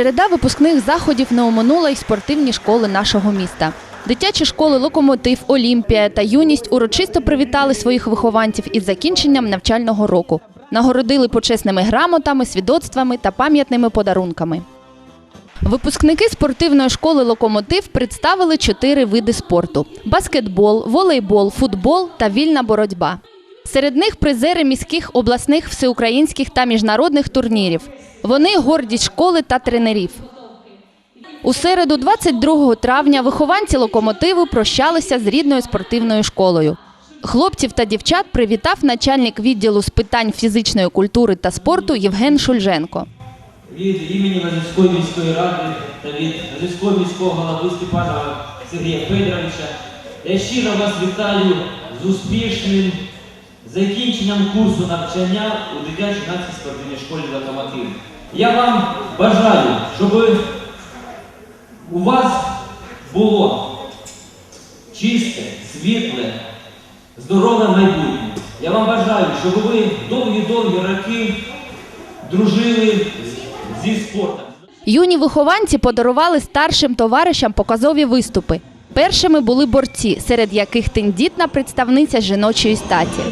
Череда випускних заходів не оминула й спортивні школи нашого міста. Дитячі школи Локомотив, Олімпія та юність урочисто привітали своїх вихованців із закінченням навчального року. Нагородили почесними грамотами, свідоцтвами та пам'ятними подарунками. Випускники спортивної школи Локомотив представили чотири види спорту: баскетбол, волейбол, футбол та вільна боротьба. Серед них призери міських, обласних, всеукраїнських та міжнародних турнірів. Вони гордість школи та тренерів. У середу, 22 травня, вихованці локомотиву прощалися з рідною спортивною школою. Хлопців та дівчат привітав начальник відділу з питань фізичної культури та спорту Євген Шульженко. від імені Лазівської міської ради та від Лазівського міського голови Степана Сергія Федоровича я щиро вас вітаю з успішним закінченням курсу навчання у дитячій нацькій спортивній школі «Локомотив». Я вам бажаю, щоб у вас було чисте, світле, здорове майбутнє. Я вам бажаю, щоб ви довгі-довгі роки дружили зі спортом. Юні вихованці подарували старшим товаришам показові виступи. Першими були борці, серед яких тендітна представниця жіночої статі.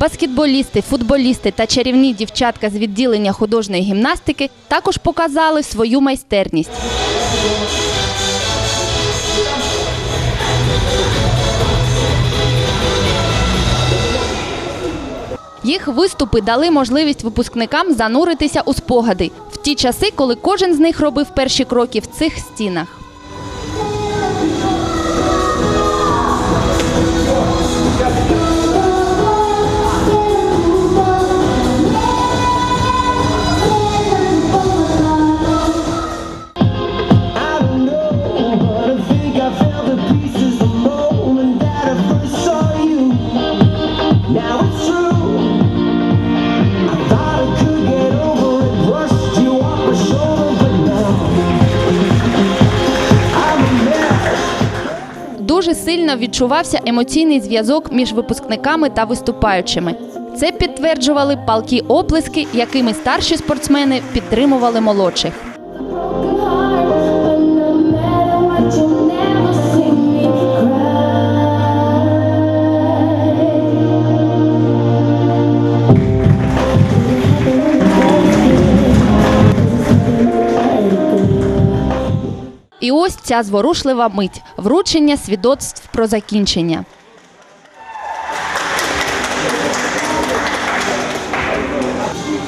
Баскетболісти, футболісти та чарівні дівчатка з відділення художньої гімнастики також показали свою майстерність. Їх виступи дали можливість випускникам зануритися у спогади в ті часи, коли кожен з них робив перші кроки в цих стінах. Сильно відчувався емоційний зв'язок між випускниками та виступаючими. Це підтверджували палкі оплески, якими старші спортсмени підтримували молодших. І ось ця зворушлива мить вручення свідоцтв про закінчення.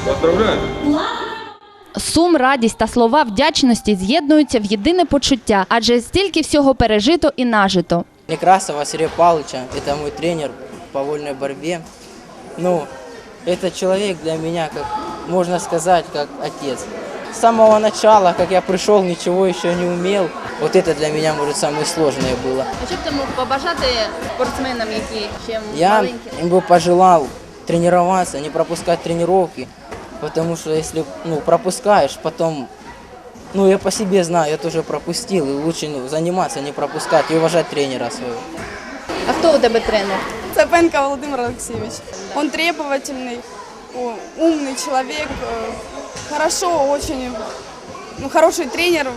Поздравляю! Сум, радість та слова вдячності з'єднуються в єдине почуття, адже стільки всього пережито і нажито. Некрасова Сергея Павловича, это мой тренер по вольной борьбе. Ну, этот человек для меня, как можно сказать, как отец. С самого начала, как я пришел, ничего еще не умел. Вот это для меня, может, самое сложное было. А що б ти мог побажати спортсменам, які ще Я им бы пожелал тренироваться, не пропускать тренировки, потому что если ну, пропускаешь, потом, ну я по себе знаю, я тоже пропустил, и лучше ну, заниматься, не пропускать и уважать тренера своего. А хто у тебе тренер? Цапенко Владимир Алексеевич. Он требовательный, о, умный человек, э, хорошо очень, ну, хороший тренер,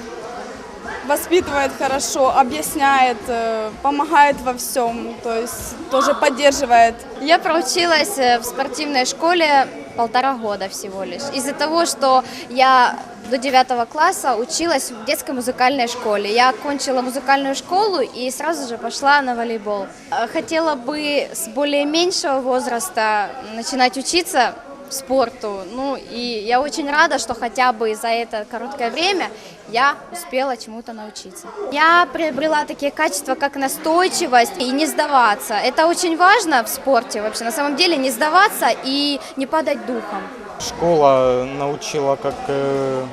воспитывает хорошо, объясняет, э, помогает во всем, то есть тоже поддерживает. Я проучилась э, в спортивной школе полтора года всего лишь. Из-за того, что я до девятого класса училась в детской музыкальной школе. Я окончила музыкальную школу и сразу же пошла на волейбол. Э, Хотела бы с более меньшего возраста начинать учиться спорту. Ну и я очень рада, что хотя бы за это короткое время я успела чему-то научиться. Я приобрела такие качества, как настойчивость и не сдаваться. Это очень важно в спорте вообще. На самом деле не сдаваться и не падать духом. Школа научила, как э,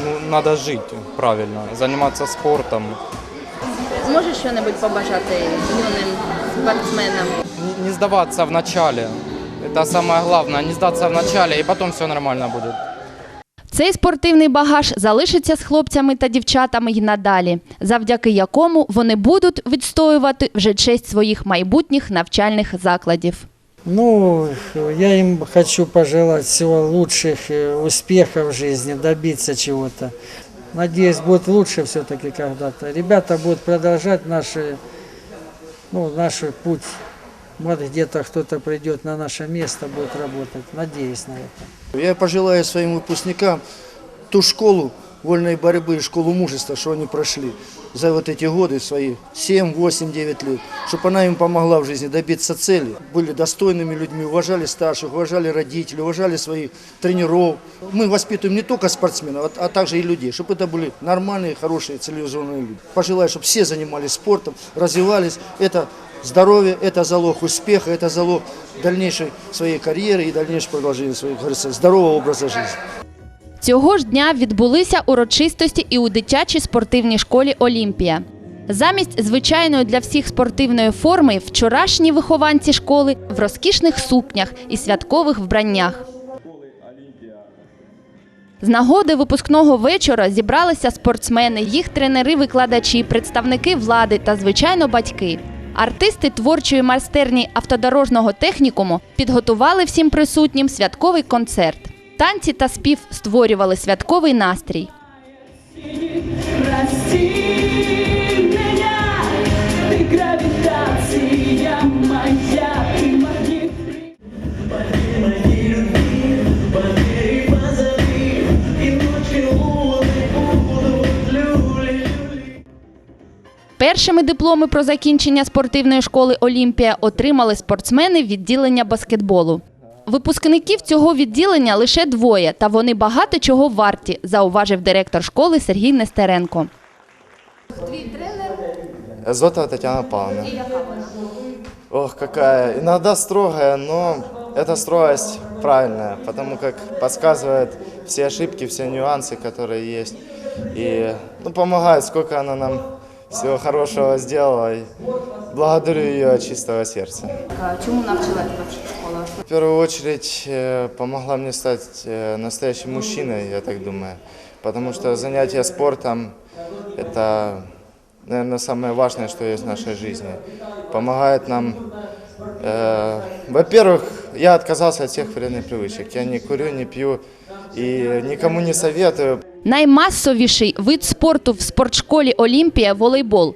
ну, надо жить правильно, заниматься спортом. Можеш щось побажати юним спортсменам? Не, не сдаваться в начале. Это самое главное, не сдаться в начале, и потом все нормально будет. Цей спортивний багаж залишиться з хлопцями та дівчатами й надалі, завдяки якому вони будуть відстоювати вже честь своїх майбутніх навчальних закладів. Ну, я им хочу пожелать всего лучших э, успехов в жизни, добиться чего-то. Надеюсь, будет лучше все-таки когда-то. Ребята будут продолжать наши, ну, наш путь. Вот где-то кто-то придет на наше место, будет работать. Надеюсь на это. Я пожелаю своим выпускникам ту школу вольной борьбы, школу мужества, что они прошли за вот эти годы свои, 7, 8, 9 лет, чтобы она им помогла в жизни добиться цели. Были достойными людьми, уважали старших, уважали родителей, уважали своих тренеров. Мы воспитываем не только спортсменов, а, а также и людей, чтобы это были нормальные, хорошие, цивилизованные люди. Пожелаю, чтобы все занимались спортом, развивались. Это здоровье, это залог успеха, это залог дальнейшей своей карьеры и дальнейшего продолжения своего, как говорится, здорового образа жизни. Цього ж дня відбулися урочистості і у дитячій спортивній школі Олімпія. Замість звичайної для всіх спортивної форми вчорашні вихованці школи в розкішних сукнях і святкових вбраннях. З нагоди випускного вечора зібралися спортсмени, їх тренери, викладачі, представники влади та, звичайно, батьки. Артисти творчої майстерні автодорожного технікуму підготували всім присутнім святковий концерт. Танці та спів створювали святковий настрій. Першими дипломи про закінчення спортивної школи Олімпія отримали спортсмени відділення баскетболу. Випускників цього відділення лише двоє, та вони багато чого варті, зауважив директор школи Сергій Нестеренко. Зотова Татьяна Павловна. Ох, какая. Иногда строгая, но эта строгость правильная, потому как подсказывает все ошибки, все нюансы, которые есть. И ну, помогает, сколько она нам всего хорошего сделала. И благодарю ее от чистого сердца. Чому навчила тебе школа? В первую очередь э, помогла мне стать э, настоящим мужчиной, я так думаю. Потому что занятие спортом – это, наверное, самое важное, что есть в нашей жизни. Помогает нам, э, во-первых, я отказался от всех вредных привычек. Я не курю, не пью и никому не советую. Наймасовіший вид спорту в спортшколі Олімпія волейбол.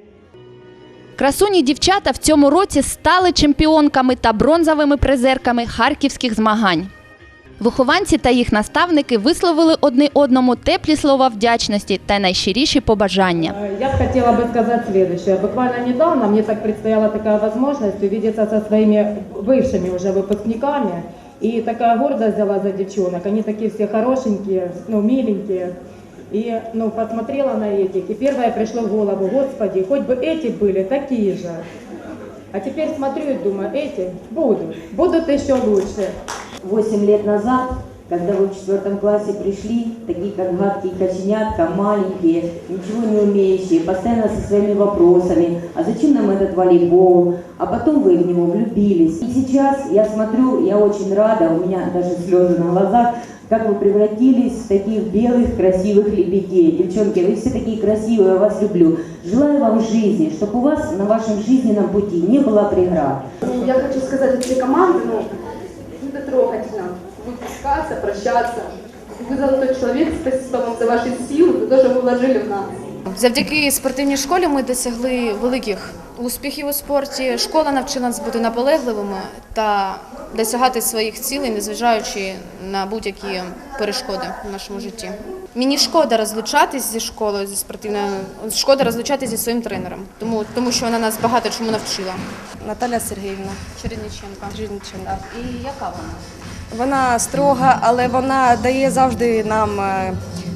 Красуні дівчата в цьому році стали чемпіонками та бронзовими призерками харківських змагань. Вихованці та їх наставники висловили одне одному теплі слова вдячності та найщиріші побажання. Э, Я бы хотела бы сказать следующее. Буквально недавно мне так предстояла такая возможность увидеться со своими бывшими уже выпускниками. И такая гордость взяла за девчонок. Они такие все хорошенькие, ну, миленькие. И ну, посмотрела на этих, и первое пришло в голову, господи, хоть бы эти были такие же. А теперь смотрю и думаю, эти будут, будут еще лучше. Восемь лет назад, когда вы в четвертом классе пришли, такие как гадкие коченятка, маленькие, ничего не умеющие, постоянно со своими вопросами, а зачем нам этот волейбол, а потом вы в него влюбились. И сейчас я смотрю, я очень рада, у меня даже слезы на глазах, как вы превратились в таких белых, красивых лебедей. Девчонки, вы все такие красивые, я вас люблю. Желаю вам жизни, чтобы у вас на вашем жизненном пути не было преград. Ну, Я хочу сказать от всей команды, ну, это трогательно. Выпускаться, прощаться. Вы золотой человек, спасибо вам за ваши силы, за то, что вы вложили в нас. Завдяки спортивній школі ми досягли великих успіхів у спорті. Школа навчила нас бути наполегливими та досягати своїх цілей, незважаючи на будь-які перешкоди в нашому житті. Мені шкода розлучатись зі школою, зі спортивною, шкода розлучатись зі своїм тренером, тому, тому що вона нас багато чому навчила. Наталя Сергіївна. Чередниченко. Черниченко. І яка вона? Вона строга, але вона дає завжди нам, е,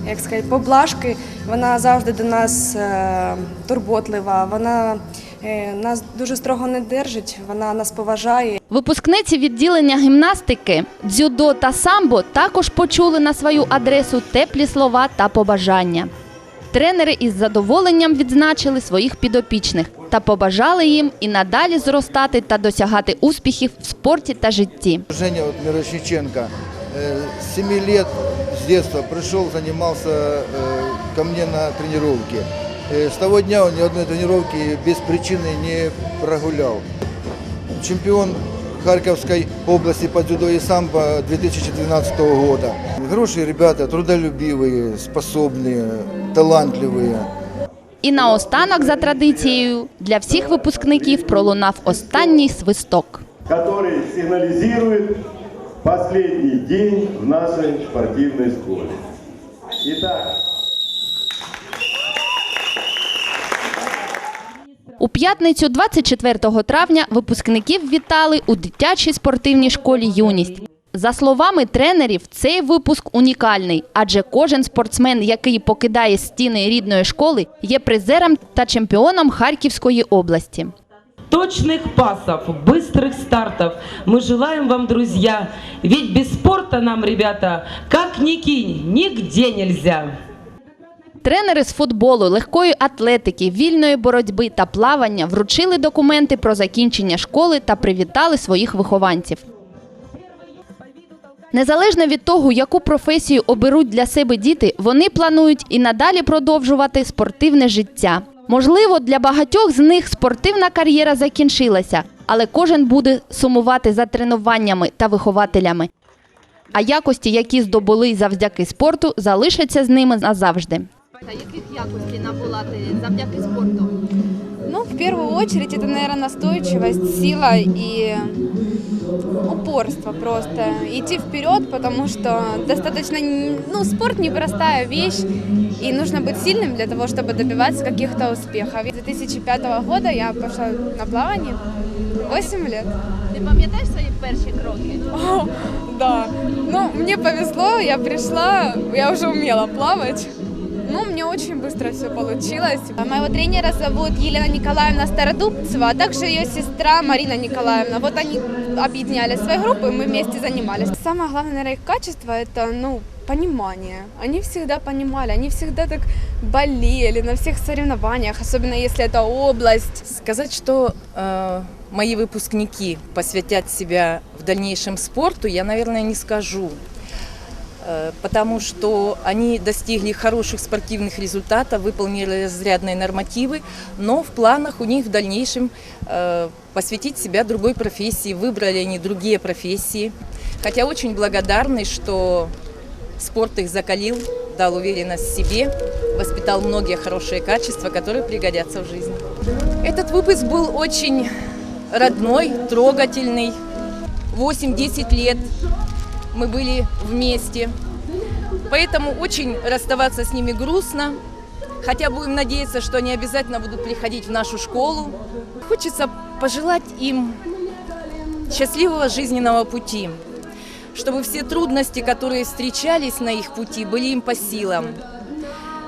як сказати, поблажки. Вона завжди до нас е, турботлива. Вона нас дуже строго не держить, вона нас поважає. Випускниці відділення гімнастики, дзюдо та самбо також почули на свою адресу теплі слова та побажання. Тренери із задоволенням відзначили своїх підопічних та побажали їм і надалі зростати та досягати успіхів в спорті та житті. Женя вот, Мирошниченко э, с 7 лет с детства пришел, занимался э, ко мне на тренировке. Э, С того дня он ни одной тренировки без причины не прогулял. Чемпион Харьковской области по дзюдо и самбо 2012 года. Хорошие ребята, трудолюбивые, способные, талантливые. І наостанок, за традицією, для всіх випускників пролунав останній свисток. который сигнализирует последний день в нашей спортивной школе. Итак, У п'ятницю, 24 травня, випускників вітали у дитячій спортивній школі Юність. За словами тренерів, цей випуск унікальний, адже кожен спортсмен, який покидає стіни рідної школи, є призером та чемпіоном Харківської області. Точных пасов, быстрых стартов мы желаем вам, друзья. Ведь без спорта нам, ребята, как ни кинь, нигде нельзя. Тренери з футболу, легкої атлетики, вільної боротьби та плавання вручили документи про закінчення школи та привітали своїх вихованців. Незалежно від того, яку професію оберуть для себе діти, вони планують і надалі продовжувати спортивне життя. Можливо, для багатьох з них спортивна кар'єра закінчилася, але кожен буде сумувати за тренуваннями та вихователями. А якості, які здобули завдяки спорту, залишаться з ними назавжди. Яких якостей набула ти завдяки спорту? Ну, в первую очередь, это, наверное, настойчивость, сила и упорство просто. Идти вперед, потому что достаточно, ну, спорт непростая вещь, и нужно быть сильным для того, чтобы добиваться каких-то успехов. С 2005 года я пошла на плавание, 8 лет. Ти пам'ятаєш свої перші кроки? О, да. Ну, мне повезло, я пришла, я уже умела плавать. Ну, мне очень быстро все получилось. Моего тренера зовут Елена Николаевна Стародубцева, а также ее сестра Марина Николаевна. Вот они объединяли свои группы, и мы вместе занимались. Самое главное, наверное, их качество – это, ну, понимание. Они всегда понимали, они всегда так болели на всех соревнованиях, особенно если это область. Сказать, что э, мои выпускники посвятят себя в дальнейшем спорту, я, наверное, не скажу. Э, Потому что они достигли хороших спортивных результатов, выполнили разрядные нормативы, но в планах у них в дальнейшем э, посвятить себя другой профессии, выбрали они другие профессии. Хотя очень благодарны, что спорт их закалил, дал уверенность в себе, воспитал многие хорошие качества, которые пригодятся в жизни. Этот выпуск был очень родной, трогательный. 8-10 лет мы были вместе. Поэтому очень расставаться с ними грустно. Хотя будем надеяться, что они обязательно будут приходить в нашу школу. Хочется пожелать им счастливого жизненного пути, чтобы все трудности, которые встречались на их пути, были им по силам.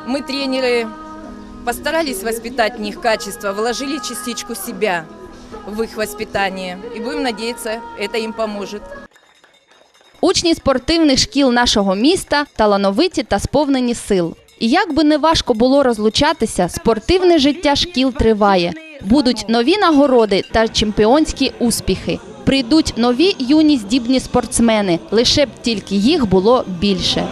Мы, тренеры, постарались воспитать в них качество, вложили частичку себя в их воспитание. И будем надеяться, это им поможет. Учні спортивних шкіл нашого міста талановиті та сповнені сил. І як би не важко було розлучатися, спортивне життя шкіл триває. Будуть нові нагороди та чемпіонські успіхи. Прийдуть нові юні здібні спортсмени. Лише б тільки їх було більше.